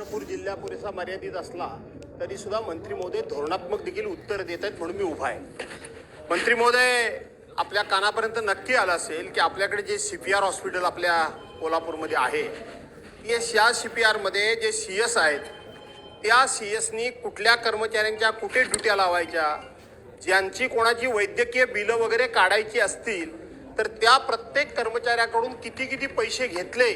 चंद्रपूर जिल्हा पुरेसा मर्यादित असला तरी सुद्धा मंत्री महोदय धोरणात्मक देखील उत्तर देत आहेत म्हणून मी उभा आहे. मंत्री महोदय आपल्या कानापर्यंत नक्की आलं असेल की आपल्याकडे जे सी पी आर हॉस्पिटल आपल्या कोल्हापूरमध्ये आहे येस या सी पी आरमध्ये जे सी एस आहेत त्या सी एसनी कुठल्या कर्मचाऱ्यांच्या कुठे ड्युट्या लावायच्या ज्यांची कोणाची वैद्यकीय बिलं वगैरे काढायची असतील तर त्या प्रत्येक कर्मचाऱ्याकडून किती किती पैसे घेतले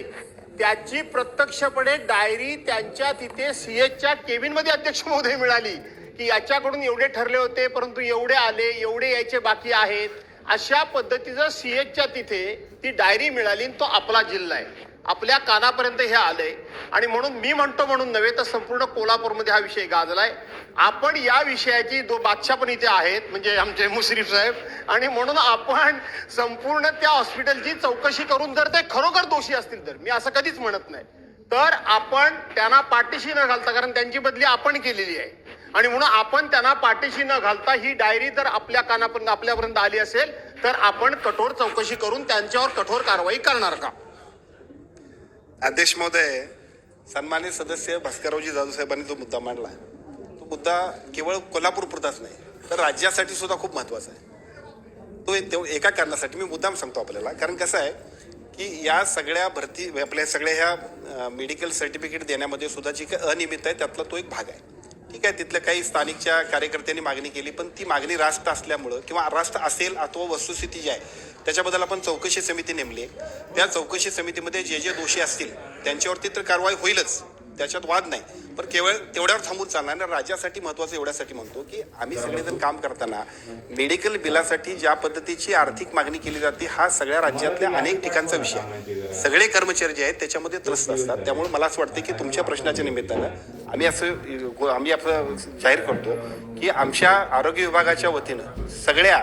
त्याची प्रत्यक्षपणे डायरी त्यांच्या तिथे सी एचच्या केबिनमध्ये अध्यक्ष महोदय मिळाली की याच्याकडून एवढे ठरले होते परंतु एवढे आले एवढे यायचे बाकी आहेत. अशा पद्धतीचं सी एचच्या तिथे ती डायरी मिळाली आणि तो आपला जिल्हा आहे. आपल्या कानापर्यंत हे आलंय. आणि म्हणून मी म्हणतो म्हणून नव्हे तर संपूर्ण कोल्हापूरमध्ये हा विषय गाजलाय. आपण या विषयाची दो बादशाह पण इथे आहेत म्हणजे आमचे मुश्रीफ साहेब आणि म्हणून आपण संपूर्ण त्या हॉस्पिटलची चौकशी करून जर ते खरोखर दोषी असतील तर मी असं कधीच म्हणत नाही. तर आपण त्यांना पाठीशी न घालता कारण त्यांची बदली आपण केलेली आहे. आणि म्हणून आपण त्यांना पाठीशी न घालता ही डायरी जर आपल्या कानापर्यंत आपल्यापर्यंत आली असेल तर आपण कठोर चौकशी करून त्यांच्यावर कठोर कारवाई करणार का? अध्यक्ष महोदय सन्मानित सदस्य भास्कररावजी जाधव साहेबांनी जो मुद्दा मांडला तो मुद्दा केवळ कोल्हापूर पुरताच नाही तर राज्यासाठी सुद्धा खूप महत्त्वाचा आहे. तो एका कारणासाठी मी मुद्दाम सांगतो आपल्याला कारण कसं आहे की या सगळ्या भरती आपल्या सगळ्या ह्या मेडिकल सर्टिफिकेट देण्यामध्ये सुद्धा जी काही अनियमित आहे त्यातला तो एक भाग आहे. ठीक आहे तिथल्या काही स्थानिकच्या कार्यकर्त्यांनी मागणी केली पण ती मागणी रास्त असल्यामुळं किंवा रास्त असेल अथवा वस्तुस्थिती जी आहे त्याच्याबद्दल आपण चौकशी समिती नेमली. त्या चौकशी समितीमध्ये जे जे दोषी असतील त्यांच्यावरती तर कारवाई होईलच. त्याच्यात वाद नाही. पण केवळ तेवढ्यावर थांबून चालणार ना राज्यासाठी महत्वाचं एवढ्यासाठी म्हणतो की आम्ही सगळेजण काम करताना मेडिकल बिलासाठी ज्या पद्धतीची आर्थिक मागणी केली जाते हा सगळ्या राज्यातल्या अनेक ठिकाणचा विषय आहे. सगळे कर्मचारी जे आहेत त्याच्यामध्ये त्रस्त असतात. त्यामुळे मला असं वाटतं की तुमच्या प्रश्नाच्या निमित्तानं आम्ही असं आम्ही असं जाहीर करतो की आमच्या आरोग्य विभागाच्या वतीनं सगळ्या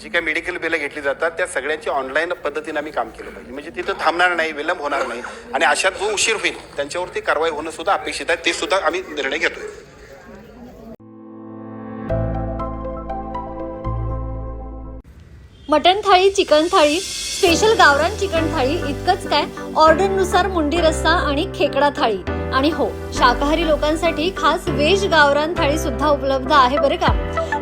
जी काही मेडिकल बिलं घेतली जातात त्या सगळ्यांची ऑनलाईन पद्धतीने आम्ही काम केलं पाहिजे. म्हणजे तिथं थांबणार नाही विलंब होणार नाही. आणि अशात जो उशीर होईल त्यांच्यावरती कारवाई होणं सुद्धा अपेक्षित आहे. ते सुद्धा आम्ही निर्णय घेतोय. Mutton thali chicken thali special गावरान चिकन थाळी इतकंच काय? ऑर्डरनुसार मुंडी रस्सा आणि खेकडा थाळी. आणि हो शाकाहारी लोकांसाठी खास वेज गावरान थाळी सुद्धा उपलब्ध आहे बरं का?